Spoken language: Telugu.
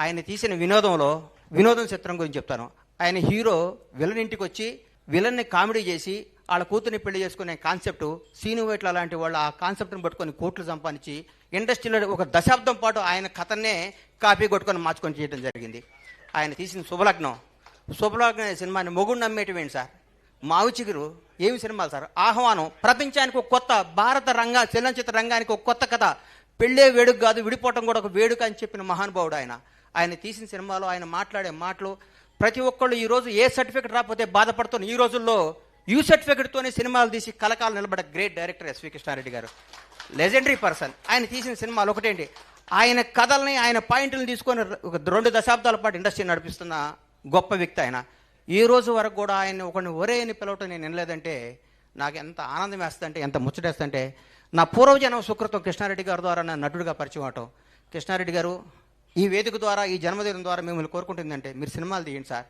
ఆయన తీసిన వినోదంలో వినోదం చిత్రం గురించి చెప్తాను. ఆయన హీరో విలన్ ఇంటికి వచ్చి విలన్ని కామెడీ చేసి వాళ్ళ కూతుర్ని పెళ్ళి చేసుకునే కాన్సెప్ట్ సీను వైట్ల లాంటి వాళ్ళు ఆ కాన్సెప్ట్ని పట్టుకొని కోట్లు సంపాదించి ఇండస్ట్రీలో ఒక దశాబ్దం పాటు ఆయన కథనే కాపీ కొట్టుకొని మార్చుకొని చేయడం జరిగింది. ఆయన తీసిన శుభలగ్నం. శుభలగ్నం అనే సినిమాని మొగుడు నమ్మేటివేంటి సార్? మావిచిగురు ఏమి సినిమాలు సార్? ఆహ్వానం. ప్రపంచానికి ఒక కొత్త భారత రంగ చలనచిత్ర రంగానికి ఒక కొత్త కథ. పెళ్ళే వేడుక కాదు విడిపోవటం కూడా ఒక వేడుక అని చెప్పిన మహానుభావుడు ఆయన. ఆయన తీసిన సినిమాలో ఆయన మాట్లాడే మాటలు ప్రతి ఒక్కళ్ళు ఈరోజు ఏ సర్టిఫికెట్ రాకపోతే బాధపడుతున్న ఈ రోజుల్లో యూ సర్టిఫికెట్తోనే సినిమాలు తీసి కలకాలు నిలబడ great director SV Krishnareddy garu. Legendary person ఆయన తీసిన సినిమాలు ఒకటేంటి? ఆయన కథల్ని ఆయన పాయింట్లను తీసుకొని ఒక రెండు దశాబ్దాల పాటు ఇండస్ట్రీ నడిపిస్తున్న గొప్ప వ్యక్తి ఆయన. ఈ రోజు వరకు కూడా ఆయన ఒకరిని ఒరే అని పిలవటం నేను వినలేదంటే నాకు ఎంత ఆనందం వేస్తుందంటే ఎంత ముచ్చటేస్తుందంటే నా పూర్వజనం సుకృతం కృష్ణారెడ్డి గారి ద్వారా నా నటుడిగా పరిచయం అవటం. కృష్ణారెడ్డి గారు ఈ వేదిక ద్వారా ఈ జన్మదినం ద్వారా మిమ్మల్ని కోరుకుంటుందంటే మీరు సినిమాలు తీయండి సార్.